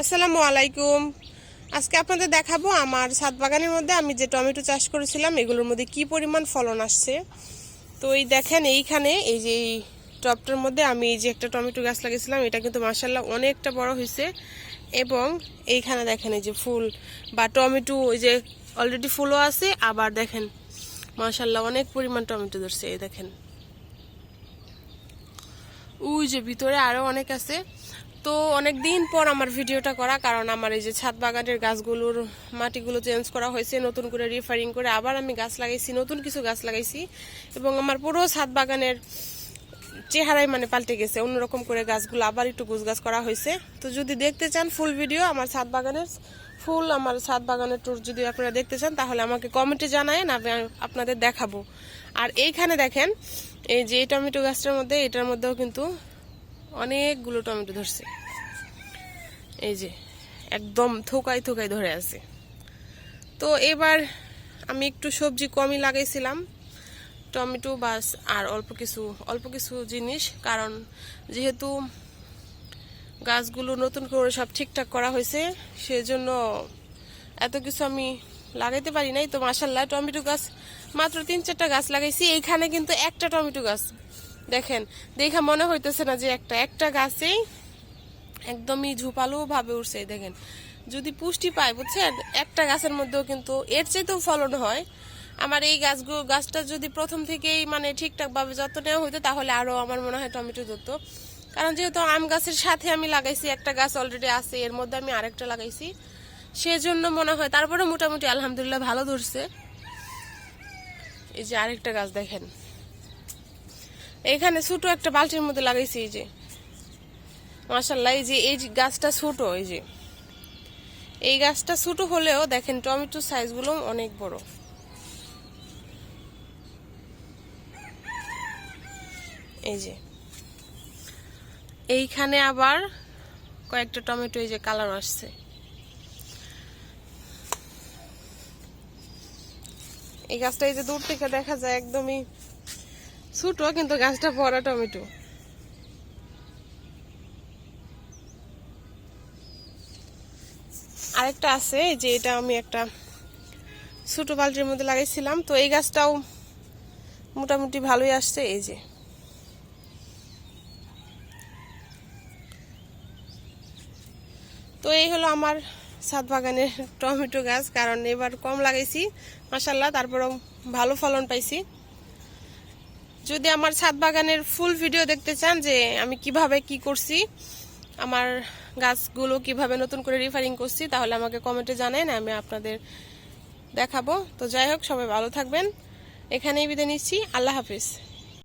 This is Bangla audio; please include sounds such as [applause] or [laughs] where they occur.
আসসালামু আলাইকুম। আজকে আপনাদের দেখাবো আমার ছাদ বাগানের মধ্যে আমি যে টমেটো চাষ করেছিলাম, এগুলোর মধ্যে কি পরিমাণ ফলন আসছে। তো এই দেখেন, এইখানে এই যে এই টপটার মধ্যে আমি এই যে একটা টমেটো গাছ লাগিয়েছিলাম, এটা কিন্তু মাসাল্লাহ অনেকটা বড় হয়েছে। এবং এইখানে দেখেন এই যে ফুল বা টমেটো, ওই যে অলরেডি ফুলও আছে, আবার দেখেন মাসাল্লাহ অনেক পরিমাণ টমেটো ধরছে, এই দেখেন। ওই যে ভিতরে আরও অনেক আছে। তো অনেক দিন পর আমার ভিডিওটা করা, কারণ আমার এই যে ছাদ বাগানের গাছগুলোর মাটিগুলো চেঞ্জ করা হয়েছে, নতুন করে রিফারিং করে আবার আমি গাছ লাগাইছি, নতুন কিছু গাছ লাগাইছি এবং আমার পুরো ছাদ বাগানের চেহারাই মানে পাল্টে গেছে, অন্যরকম করে গাছগুলো আবার একটু গুছ গাছ করা হয়েছে। তো যদি দেখতে চান ফুল ভিডিও আমার ছাদ বাগানের ফুল আমার ছাদ বাগানের ট্যুর যদি আপনারা দেখতে চান, তাহলে আমাকে কমেন্টে জানায়েন, আমি আপনাদের দেখাবো। আর এইখানে দেখেন, এই যে টমেটো গাছটার মধ্যে, এটার মধ্যেও কিন্তু অনেকগুলো টমেটো ধরছে। এই যে, একদম থোকাই থোকাই ধরে আছে। তো এবার আমি একটু সবজি কমই লাগাইছিলাম, টমেটো, বাস, আর অল্প কিছু অল্প কিছু জিনিস, কারণ যেহেতু গাছগুলো নতুন করে সব ঠিকঠাক করা হয়েছে, সেজন্য এত কিছু আমি লাগাইতে পারি নাই। তো মাসাল্লাহ টমেটো গাছ, মাত্র তিন চারটা গাছ লাগাইছি। এইখানে কিন্তু একটা টমেটো গাছ। দেখেন, দেখা মনে হইতেছে না যে একটা একটা গাছেই একদমই ঝুপালো ভাবে উঠছে দেখেন। যদি পুষ্টি পায়, বুঝছেন? একটা গাছের মধ্যেও কিন্তু এর চাইতেও ফলন হয়। আমার এই গাছগুলো গাছটা যদি প্রথম থেকেই মানে ঠিকঠাক ভাবে যত্ন নেওয়া হইতো, তাহলে আরও আমার মনে হয় টমেটো ধরতো। কারণ যেহেতু আম গাছের সাথে আমি লাগাইছি, একটা গাছ অলরেডি আছে, এর মধ্যে আমি আরেকটা লাগাইছি। সেজন্য মনে হয়, তারপরে মোটামুটি আলহামদুলিল্লাহ ভালো ধরছে। এই যে আরেকটা গাছ দেখেন। এখানে ছোট একটা বালতির মধ্যে লাগাইছি, এই যে। মাসাল্লাহ এই যে, এই গাছটা ছোট, এই যে। এই গাছটা ছোট হলেও দেখেন টমেটো সাইজগুলো অনেক বড়। এই যে। এইখানে আবার কয়েকটা টমেটো, এই যে কালার আসছে। এই গাছটা এই যে দূর থেকে দেখা যায় একদমই ছোট, কিন্তু গাছটা বড় টমেটো। আরেকটা আছে যে এটা আমি একটা ছোটো বালতির মধ্যে লাগাইছিলাম। তো এই গাছটাও মোটামুটি ভালোই আসছে, এই যে। তো এই হলো আমার ছাদ বাগানের [laughs] টমেটো গাছ, কারণ এবার কম লাগাইছি মাসাল্লাহ তারপরেও ভালো ফলন পাইছি। যদি আমার ছাদ বাগানের ফুল ভিডিও দেখতে চান যে আমি কীভাবে কি করছি আমার গাছগুলো কীভাবে নতুন করে রিফারিং করছি, তাহলে আমাকে কমেন্টে জানেন আমি আপনাদের দেখাবো। তো যাই হোক, সবাই ভালো থাকবেন। এখানেই বিদায় নিচ্ছি। আল্লাহ হাফিজ।